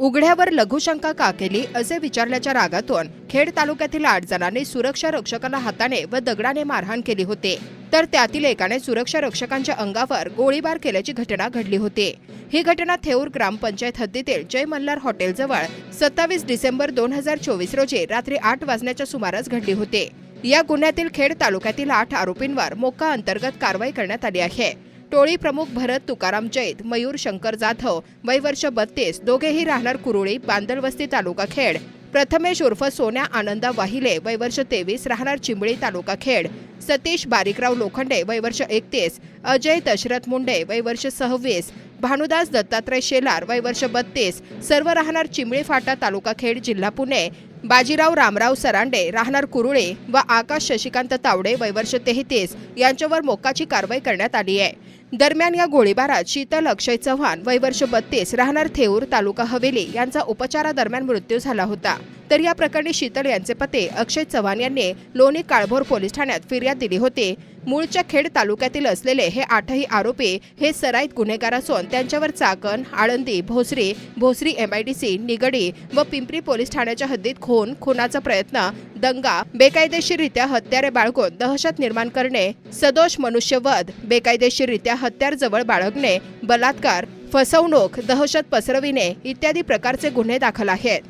उघड्यावर लघुशंका का केली असे विचारल्याच्या रागातून खेड तालुक्यातील आठ जणांनी सुरक्षा रक्षकाला हाताने व दगडाने मारहाण केली होती. तर त्यातील एकाने सुरक्षा रक्षकांच्या अंगावर गोळीबार केल्याची घटना घडली होती. ही घटना थेऊर ग्रामपंचायत हद्दीतील जय मल्हार हॉटेलजवळ सत्तावीस डिसेंबर दोन हजार चोवीस रोजी रात्री आठ वाजण्याच्या सुमारास घडली होती. या गुन्ह्यातील खेड तालुक्यातील आठ आरोपींवर मोका अंतर्गत कारवाई करण्यात आली आहे. टोळी प्रमुख भरत तुकाराम जैत मयूर शंकर जाधव वय वर्ष बत्तीस दोघेही राहणार कुरुळी बांदलवस्ती तालुका खेड. प्रथमेश उर्फ सोन्या आनंदा वाहिले वय वर्ष तेवीस राहणार चिंबळी तालुका खेड. सतीश बारिकराव लोखंडे वय वर्ष एकतीस. अजय दशरथ मुंडे वय वर्ष सव्वीस. भानुदास दत्तात्रय शेलार वय वर्ष बत्तीस. सर्व राहणार चिमळी फाटा तालुका खेड जिल्हा पुणे. बाजीराव रामराव सरांडे राहणार कुरुळे व आकाश शशिकांत तावडे वय वर्ष तेहतीस. यांच्यावर मोक्काची कारवाई करण्यात आली आहे. दरम्यान या गोळीबारात शीतल अक्षय चव्हाण वय वर्ष बत्तीस. राहणार थेऊर तालुका हवेली यांचा उपचारादरम्यान मृत्यू झाला होता. तर या प्रकरणी शीतल यांचे पते अक्षय चव्हाण यांनी लोणी काळभोर पोलीस ठाण्यात फिर्याद दिली होती. मूळच्या खेड तालुक्यातील असलेले हे आठही आरोपी हे सराईत गुन्हेगार असून त्यांच्यावर चाकण आळंदी भोसरी भोसरी एमआयडीसी निगडी व पिंपरी पोलीस ठाण्याच्या हद्दीत खून खुनाचा प्रयत्न दंगा बेकायदेशीररित्या हत्यारे बाळगून दहशत निर्माण करणे सदोष मनुष्यवध बेकायदेशीररित्या हत्यार जवळ बाळगणे बलात्कार फसवणूक दहशत पसरविणे इत्यादी प्रकारचे गुन्हे दाखल आहेत.